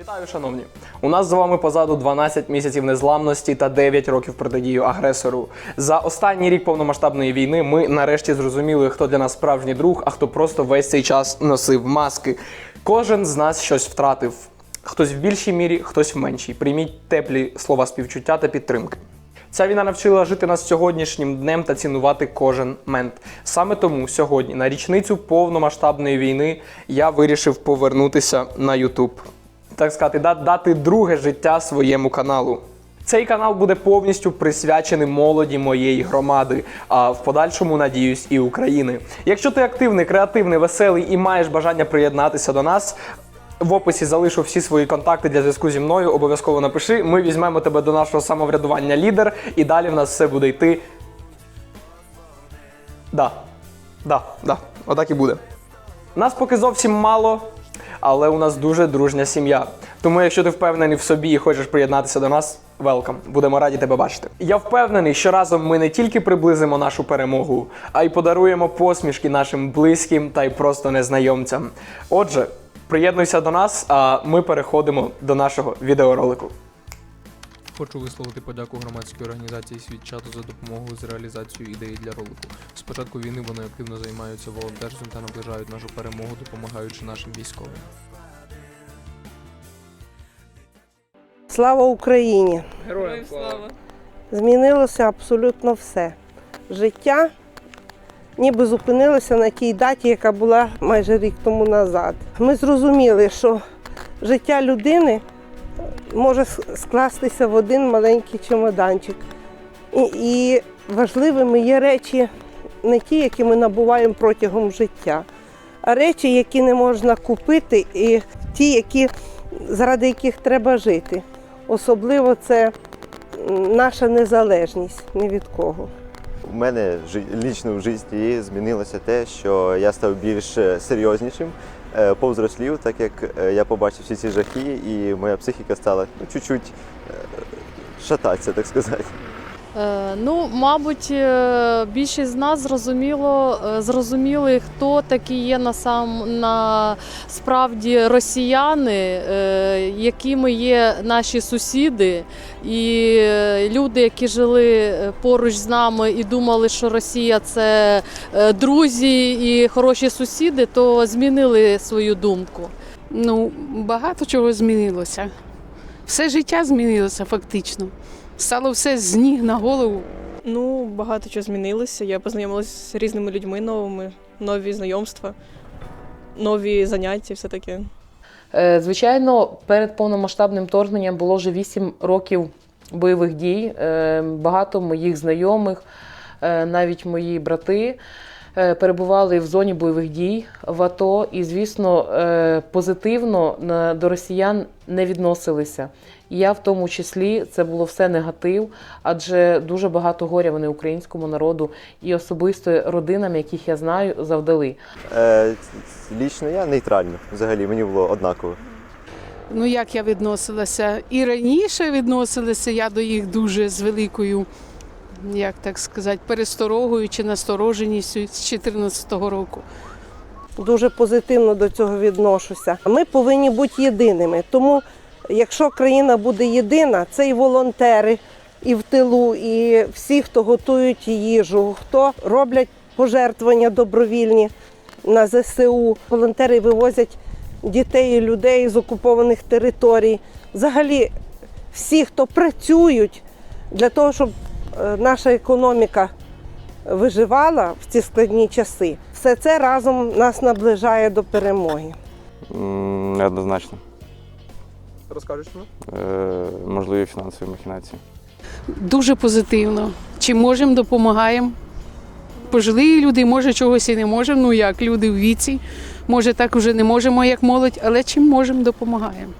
Вітаю, шановні! У нас з вами позаду 12 місяців незламності та 9 років протидії агресору. За останній рік повномасштабної війни ми нарешті зрозуміли, хто для нас справжній друг, а хто просто весь цей час носив маски. Кожен з нас щось втратив. Хтось в більшій мірі, хтось в меншій. Прийміть теплі слова співчуття та підтримки. Ця війна навчила жити нас сьогоднішнім днем та цінувати кожен мент. Саме тому сьогодні, на річницю повномасштабної війни, я вирішив повернутися на YouTube. Так сказати, дати друге життя своєму каналу. Цей канал буде повністю присвячений молоді моєї громади, а в подальшому, надіюсь, і України. Якщо ти активний, креативний, веселий і маєш бажання приєднатися до нас, в описі залишу всі свої контакти для зв'язку зі мною. Обов'язково напиши. Ми візьмемо тебе до нашого самоврядування лідер, і далі в нас все буде йти. Да, да, да, отак і буде. Нас поки зовсім мало, але у нас дуже дружня сім'я. Тому, якщо ти впевнений в собі і хочеш приєднатися до нас, велкам. Будемо раді тебе бачити. Я впевнений, що разом ми не тільки приблизимо нашу перемогу, а й подаруємо посмішки нашим близьким та й просто незнайомцям. Отже, приєднуйся до нас, а ми переходимо до нашого відеоролику. Хочу висловити подяку громадській організації світ чату за допомогу з реалізацією ідеї для ролику. З початку війни вони активно займаються волонтерством та наближають нашу перемогу, допомагаючи нашим військовим. Слава Україні! Героям Змінилося абсолютно все. Життя ніби зупинилося на тій даті, яка була майже рік тому назад. Ми зрозуміли, що життя людини може скластися в один маленький чемоданчик. І, і важливими є речі не ті, які ми набуваємо протягом життя, а речі, які не можна купити, і ті, які, заради яких треба жити. Особливо це наша незалежність ні від кого. У мене лічно в житті змінилося те, що я став більш е, серйознішим, е, повзрослів, так як е, я побачив всі ці жахи, і моя психіка стала ну, чуть-чуть шататися, так сказати. Е, Ну, мабуть, е, більшість з нас зрозуміло, е, зрозуміли, хто такі є насам, насправді росіяни, якими є наші сусіди, і люди, які жили поруч з нами і думали, що Росія це друзі і хороші сусіди, то змінили свою думку. Ну, багато чого змінилося. Все життя змінилося фактично. Стало все з ніг на голову. Ну, багато чого змінилося. Я познайомилася з різними людьми новими, нові знайомства, нові заняття, все таке. Е, Звичайно, перед повномасштабним вторгненням було вже 8 років бойових дій. Е, Багато моїх знайомих, е, навіть мої брати, перебували в зоні бойових дій в АТО, і, звісно, е, позитивно до росіян не відносилися. І я в тому числі це було все негатив, адже дуже багато горя вони українському народу і особисто родинам, яких я знаю, завдали. Е, лічно я нейтрально, взагалі, мені було однаково. Ну, як я відносилася? І раніше відносилася я до їх дуже з великою, як так сказати, пересторогою чи настороженістю з 2014 року. Дуже позитивно до цього відношуся. Ми повинні бути єдиними. Тому, якщо країна буде єдина, це і волонтери, і в тилу, і всі, хто готують їжу, хто роблять пожертвування добровільні на ЗСУ. Волонтери вивозять дітей і людей з окупованих територій. Взагалі, всі, хто працюють для того, щоб наша економіка виживала в ці складні часи. Все це разом нас наближає до перемоги. М, Неоднозначно. Розкажеш чому? Е, Можливі фінансові махінації. Дуже позитивно. Чи можемо, допомагаємо. Пожилі люди, може, чогось і не можемо. Ну як люди в віці, може, так уже не можемо, як молодь, але чим можемо, допомагаємо.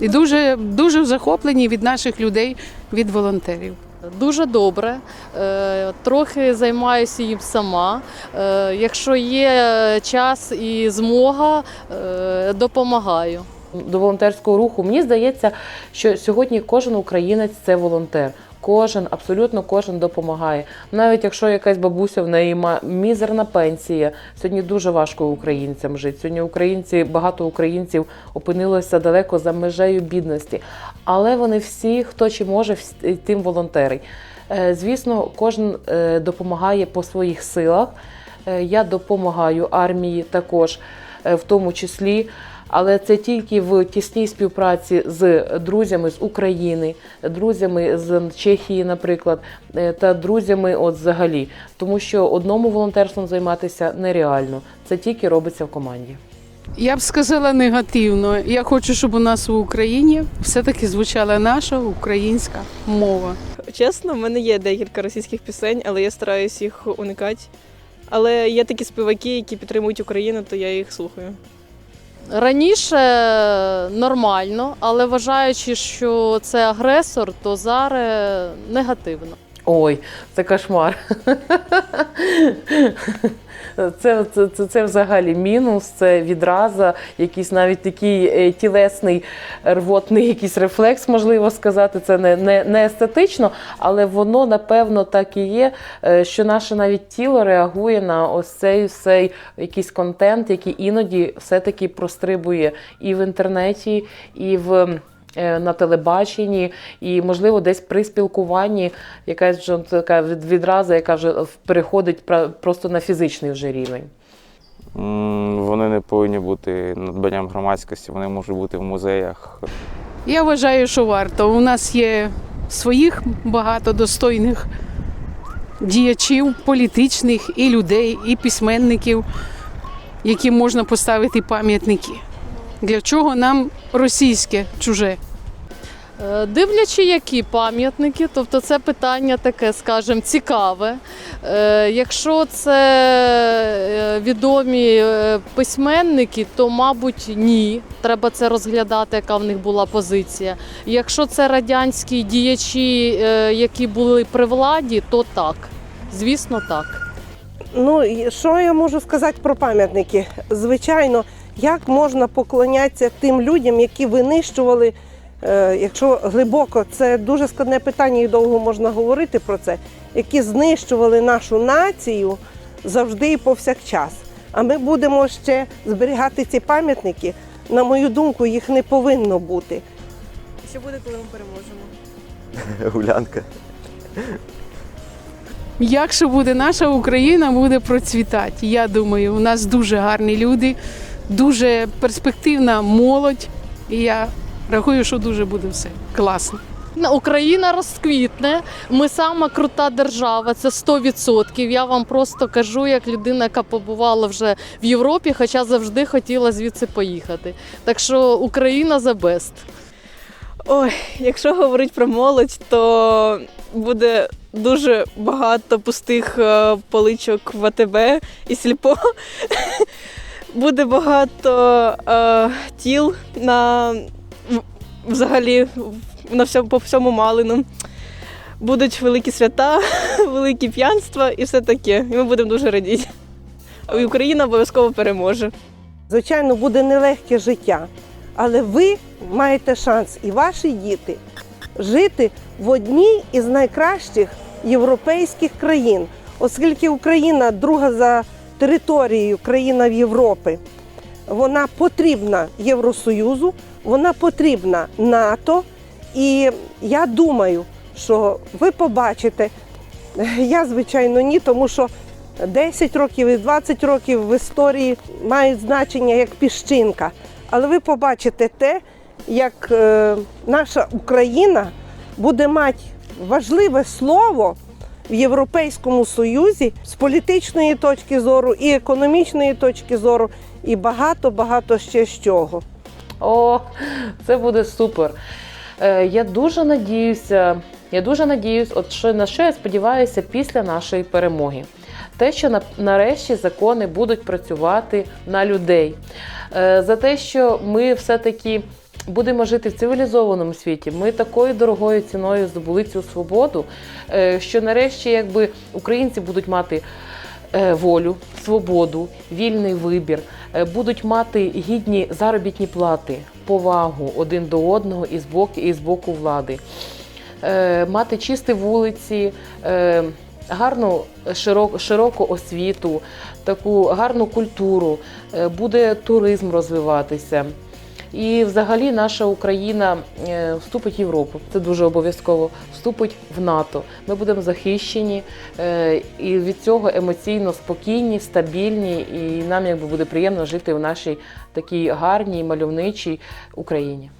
І дуже, дуже захоплені від наших людей, від волонтерів. Дуже добре. Е, Трохи займаюся їм сама. Е, Якщо є час і змога, е, допомагаю. до волонтерського руху. Мені здається, що сьогодні кожен українець це волонтер. Кожен, абсолютно кожен допомагає. Навіть якщо якась бабуся в неї має мізерна пенсія, сьогодні дуже важко українцям жити. Сьогодні українці, багато українців опинилося далеко за межею бідності. Але вони всі, хто чи може, тим волонтери. Е, Звісно, кожен е, допомагає по своїх силах. Е, Я допомагаю армії також, в тому числі. Але це тільки в тісній співпраці з друзями з України, друзями з Чехії, наприклад, е, та друзями от взагалі. Тому що одному волонтерством займатися нереально. Це тільки робиться в команді. Я б сказала негативно. Я хочу, щоб у нас в Україні все-таки звучала наша українська мова. Чесно, в мене є декілька російських пісень, але я стараюсь їх уникати. Але є такі співаки, які підтримують Україну, то я їх слухаю. Раніше нормально, але вважаючи, що це агресор, то зараз негативно. Ой, це кошмар. Це, це, це, це взагалі мінус, це відраза, якийсь навіть такий е, тілесний рвотний якийсь рефлекс, можливо сказати. Це не, не, не естетично, але воно напевно так і є, е, що наше навіть тіло реагує на ось цей, цей якийсь контент, який іноді все-таки прострибує і в інтернеті, і в. Е, На телебаченні, і можливо десь при спілкуванні якась вже така від- відраза, яка вже переходить пра- просто на фізичний вже рівень. Вони не повинні бути надбанням громадськості, вони можуть бути в музеях. Я вважаю, що варто. У нас є своїх багато достойних діячів, політичних і людей, і письменників, яким можна поставити пам'ятники. Для чого нам російське чуже? Е, Дивлячи, які пам'ятники, тобто це питання таке, скажімо, цікаве. Е, Якщо це е, відомі письменники, то, мабуть, ні. Треба це розглядати, яка в них була позиція. Якщо це радянські діячі, які були при владі, то так. Звісно, так. Ну, що я можу сказати про пам'ятники? Звичайно, як можна поклонятися тим людям, які винищували, е, якщо глибоко, це дуже складне питання і довго можна говорити про це, які знищували нашу націю завжди і повсякчас. А ми будемо ще зберігати ці пам'ятники. На мою думку, їх не повинно бути. Що буде, коли ми переможемо? Гулянка. Якщо буде наша Україна, буде процвітати. Я думаю, у нас дуже гарні люди, дуже перспективна молодь. І я рахую, що дуже буде все класно. Україна розквітне. Ми сама крута держава, це 100%. Я вам просто кажу, як людина, яка побувала вже в Європі, хоча завжди хотіла звідси поїхати. Так що Україна за best. Ой, якщо говорити про молодь, то буде дуже багато пустих е, поличок в АТБ і сільпо. Буде багато е, тіл на взагалі на всьому, по всьому Малину. Будуть великі свята, великі п'янства і все таке. І ми будемо дуже радіти. І Україна обов'язково переможе. Звичайно, буде нелегке життя, але ви маєте шанс і ваші діти жити в одній із найкращих європейських країн, оскільки Україна друга за територією країна в Європі. Вона потрібна Євросоюзу, вона потрібна НАТО. І я думаю, що ви побачите, я звичайно ні, тому що 10 років і 20 років в історії мають значення як піщинка. Але ви побачите те, як е, наша Україна буде мати важливе слово в Європейському Союзі з політичної точки зору і економічної точки зору, і багато-багато ще з чого. О, це буде супер. Е, Я дуже надіюся, я дуже надіюсь, от що на що я сподіваюся після нашої перемоги. Те, що на, нарешті закони будуть працювати на людей. Е, За те, що ми все-таки будемо жити в цивілізованому світі. Ми такою дорогою ціною здобули цю свободу, е, що нарешті якби українці будуть мати е, волю, свободу, вільний вибір, е, будуть мати гідні заробітні плати, повагу один до одного і з боку, і з боку влади. мати чисті вулиці, гарну широку, освіту, таку гарну культуру, буде туризм розвиватися. І взагалі наша Україна е, вступить в Європу. Це дуже обов'язково. Вступить в НАТО. Ми будемо захищені е, і від цього емоційно спокійні, стабільні, і нам якби буде приємно жити в нашій такій гарній, мальовничій Україні.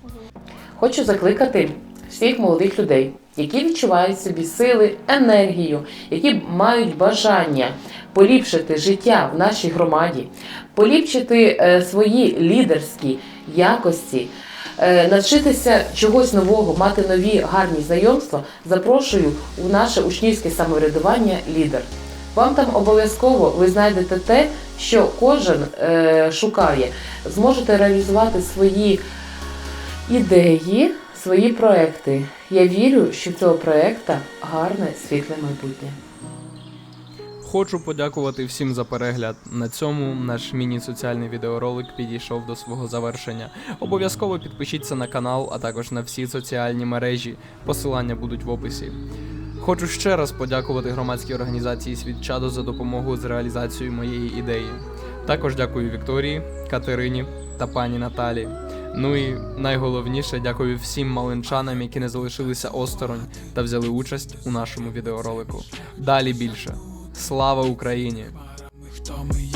Хочу закликати всіх молодих людей, які відчувають собі сили, енергію, які мають бажання поліпшити життя в нашій громаді, поліпшити е, свої лідерські якості, е, навчитися чогось нового, мати нові гарні знайомства, запрошую у наше учнівське самоврядування лідер. Вам там обов'язково ви знайдете те, що кожен е, шукає, зможете реалізувати свої ідеї, свої проекти. Я вірю, що в цього проекта гарне світле майбутнє. Хочу подякувати всім за перегляд. На цьому наш міні-соціальний відеоролик підійшов до свого завершення. Обов'язково підпишіться на канал, а також на всі соціальні мережі. Посилання будуть в описі. Хочу ще раз подякувати громадській організації Світчадо за допомогу з реалізацією моєї ідеї. Також дякую Вікторії, Катерині та пані Наталі. Ну і найголовніше дякую всім малинчанам, які не залишилися осторонь та взяли участь у нашому відеоролику. Далі більше. Слава Україні! Хто ми?